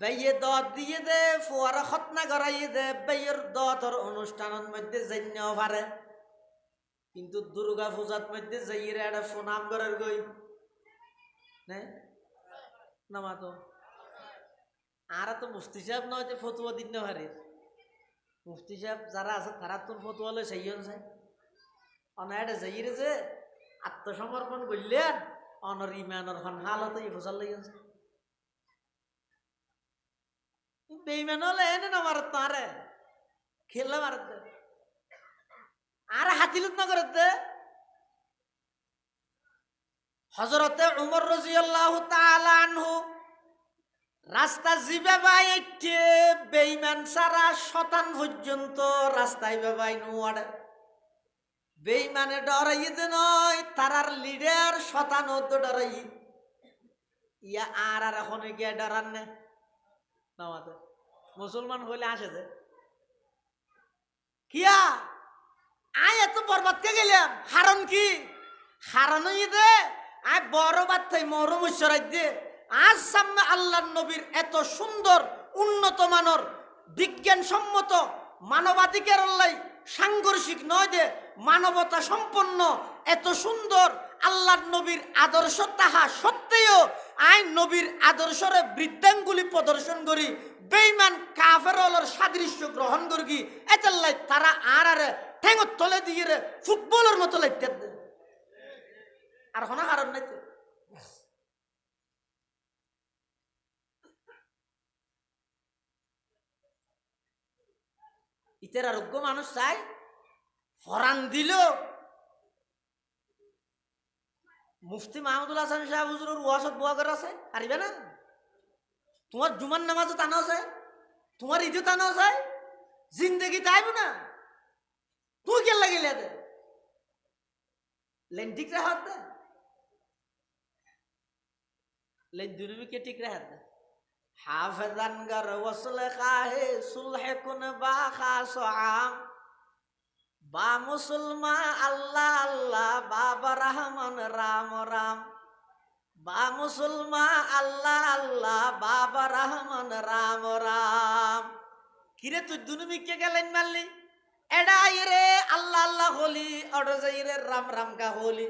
বেয়ে দত দিয়ে দে, ফুয়ারা খতনা করাইয়ে দে বেয়ের দতর অনুষ্ঠানের মধ্যে জন্য পারে। কিন্তু দুর্গা পূজার মধ্যে যাইয়ে একটা সুনাম করার গই। নামা তো। আর তো মুফতি সাহেব নয় যে ফতুয়া দিন না পারে। মুফতি সাহেব যারা আছে, তারা তোর ফতুয়া লয়, সেই অনুযায়ী। অনায়াটা যাইয়ে যে আত্মসমর্পণ করলেন, অনর ইমানর হন হালত এই ফসল লই আছে বেইমান হলে এনে না মারত তারে খেললে মারত আর হাতিলুত না করত হজরতে উমর রাজিয়াল্লাহু আনহু রাস্তা জিবে বাই একটে বেইমান সারা শতান পর্যন্ত রাস্তায় বেবাই নুয়াড়ে বেইমানে ডরাই দে নয় তারার লিডার শতানত ডরাই ইয়া আর আর এখন গিয়ে ডরান না নামাতে মুসলমান হইলে আসে যে। কিয়া? আয় এত বরবাদ কে গেলাম? হারণ কি? হারণ দে আয় বড় বার্তাই মরম ঈশ্বরাই দে আজ সামনে আল্লাহ নবীর এত সুন্দর, উন্নত মানর, বিজ্ঞানসম্মত, মানবাধিকার লাই সাংঘর্ষিক নয় যে, মানবতা সম্পন্ন, এত সুন্দর আল্লাহ নবীর আদর্শ তাহা সত্ত্বেও আইন নবীর আদর্শরে বৃদ্ধাঙ্গুলি প্রদর্শন করি বেইমান কাফেরলের সাদৃশ্য গ্রহণ করি এতাল্লাই তারা আর আরে ঠেঙত তলে দিয়ে রে ফুটবলের মতো লাইতে। আর হনা কারণ নাই। ইতের আরোগ্য মানুষ চাই, ফরান দিল মুফতি মাহমুদুল হাসান সাহেব হুজুরের ওয়াসত বুয়া করে আছে, পারিবে না তোমার জুমার নামাজও টানা আছে তোমার ঈদও টানা আছে জিন্দগি তাইব না। তুই কে লাগিলে দে? লেন ঠিক রাহাত দে? লেন দুনুমি কে ঠিক রাহাত দে? হাফেদান গর ওসল খাহে সুলহে কুন বা খাস আম বা মুসলমা আল্লাহ আল্লাহ, বাবা রহমান, রাম রাম। বা মুসলমা আল্লাহ আল্লাহ, বাবা রহমান, রাম রাম। কিরে তুই দুনুমি কে গেলেন মারলি? এডাই রে আল্লাহ আল্লাহ হলি অড যাই রে রাম রাম কা হলি।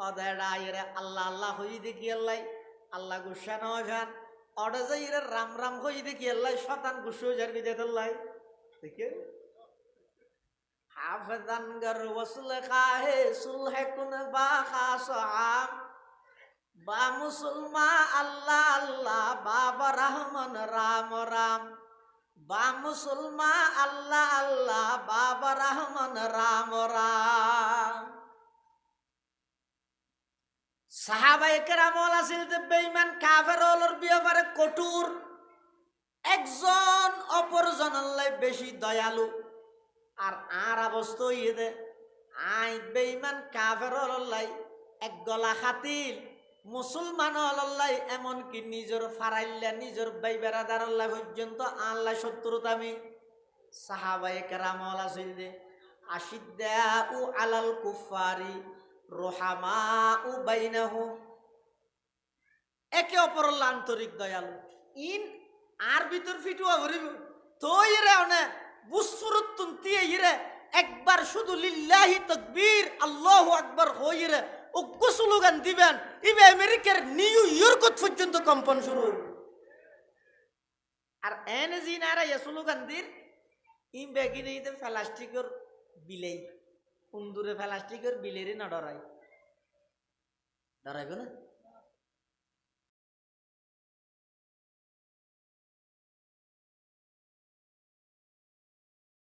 হদ এডাই রে আল্লাহ আল্লাহ হই দেখি আল্লাহ আল্লাহ গুসা নয় ভান অড যাই রে রাম রাম হই দেখি আল্লাহ, শতান গুসো যার বিদে আল্লাহ দেখে? হাফদান গর ওসল খাহে, সুলহে কুন বা খাস আম বা মুসলমা আল্লাহ আল্লাহ, বাবা রহমান, রাম রাম। বা মুসলমা আল্লাহ আল্লাহ, বাবা রহমান, রাম রাম। আছিল যে বেইমান একজন ইয়ে দে, আই বেইমান এক গলা খাতিল। মুসলমান অলল্লাই এমনকি নিজের ফারাইল্লা, নিজের বাই বেড়াদার আল্লাহ পর্যন্ত আল্লাহ শত্রুতামি সাহাবাই কেরামল আছিল দে আশিদ্দা উ আলাল কুফারি রোহামা উ বাইনাহু। একে অপর আন্তরিক দয়ালু। ইন আর ভিতর ফিটুয়া ভরিব তো ইরে অনে বুসফুরুত্তুন দিয়ে ইরে একবার শুধু লিল্লাহি তাকবীর, আল্লাহু আকবার হইরে। উগ্র স্লোগান দিবেন, ইবে আমেরিকার নিউ ইয়র্ক পর্যন্ত কম্পন শুরু আর এনে জি নারা ইয়া স্লোগান দির ইম বেগিনে ইতে প্লাস্টিকের বিলেই, কুন্দুরে প্লাস্টিকের বিলেরই না ডরাই ডরাইব না?